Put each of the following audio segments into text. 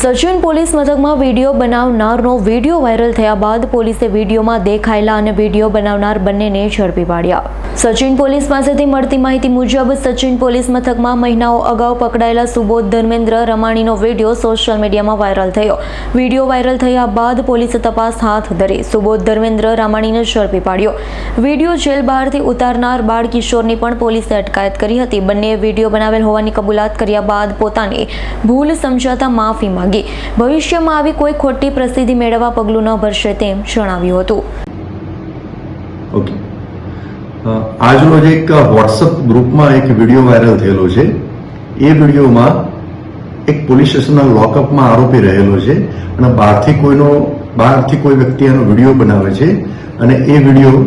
Sachin police મથકમાં video બનાવનારનો video viral થયા બાદ પોલીસે વિડીયોમાં દેખાયેલા અને વીડિયો બનાવનાર બંનેને ઝડપી પાડ્યા. સચિન પોલીસ પાસેથી મળતી માહિતી મુજબ સચિન પોલીસ મથકમાં મહિનાઓ અગાઉ પકડાયેલા સુબોધ ધર્મેન્દ્ર રમાણીનો વીડિયો સોશિયલ મીડિયામાં વાયરલ થયો. વીડિયો વાયરલ થયા બાદ પોલીસે તપાસ હાથ ધરી સુબોધ ધર્મેન્દ્ર રામાણીને ઝડપી પાડ્યો. વીડિયો જેલ બહારથી ઉતારનાર બાળ કિશોરની પણ પોલીસે અટકાયત કરી હતી. બંનેએ વીડિયો બનાવેલ હોવાની કબૂલાત કર્યા બાદ પોતાની ભૂલ સમજાતા માફી માંગી. ભવિષ્યમાં આવી કોઈ ખોટી પ્રસિદ્ધિ મેળવવા પગલું ન ભરશે તેમ જણાવ્યું હતું. ઓકે આજરોજ એક વોટ્સઅપ ગ્રુપમાં એક વીડિયો વાયરલ થયેલો છે. એ વિડીયોમાં એક પોલીસ સ્ટેશનના લોકઅપમાં આરોપી રહેલો છે અને બહારથી કોઈનો, બહારથી કોઈ વ્યક્તિ એનો વીડિયો બનાવે છે અને એ વીડિયો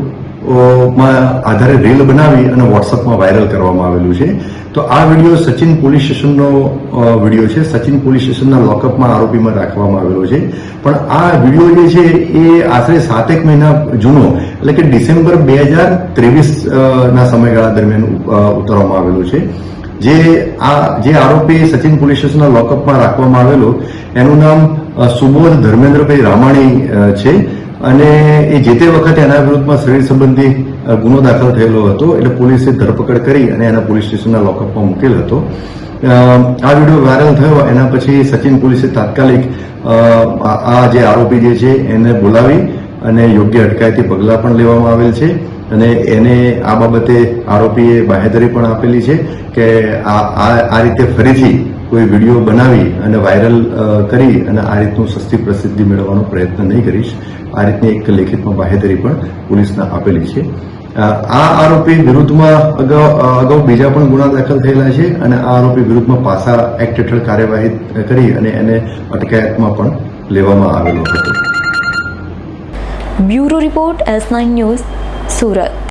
માં આધારે રીલ બનાવી અને વોટ્સઅપમાં વાયરલ કરવામાં આવેલું છે. તો આ વીડિયો સચિન પોલીસ સ્ટેશનનો વીડિયો છે. સચિન પોલીસ સ્ટેશનના લોકઅપમાં આરોપીમાં રાખવામાં આવેલો છે. પણ આ વીડિયો જે છે, એ આશરે સાતેક મહિના જૂનો, એટલે કે ડિસેમ્બર બે હજાર ત્રેવીસ ના સમયગાળા દરમિયાન ઉતારવામાં આવેલો છે. જે આ, જે આરોપી સચિન પોલીસ સ્ટેશનના લોકઅપમાં રાખવામાં આવેલો, એનું નામ સુબોધ ધર્મેન્દ્રભાઈ રામાણી છે. અને એ જે તે વખતે એના વિરુદ્ધમાં શરીર સંબંધી ગુનો દાખલ થયેલો હતો, એટલે પોલીસે ધરપકડ કરી અને એના પોલીસ સ્ટેશનના લોકઅપમાં મૂકેલ હતો. આ વીડિયો વાયરલ થયો, એના પછી સચિન પોલીસે તાત્કાલિક આ જે આરોપી જે છે, એને બોલાવી અને યોગ્ય અટકાયતી પગલાં પણ લેવામાં આવેલ છે. અને એને આ બાબતે આરોપીએ બાહેધરી પણ આપેલી છે કે આ રીતે ફરીથી કોઈ વીડિયો બનાવી અને વાયરલ કરી અને આ રીતનું સસ્તી પ્રસિદ્ધિ મેળવવાનો પ્રયત્ન નહીં કરીશ. આ રીતની એક લેખિતમાં બાહેધરી પણ પોલીસને આપેલી છે. આ આરોપી વિરુદ્ધમાં અગાઉ અગાઉ બીજા પણ ગુના દાખલ થયેલા છે અને આ આરોપી વિરુદ્ધમાં પાસા એક્ટ હેઠળ કાર્યવાહી કરી અને એને અટકાયતમાં પણ લેવામાં આવેલો હતો. Bureau report S nine news, Surat.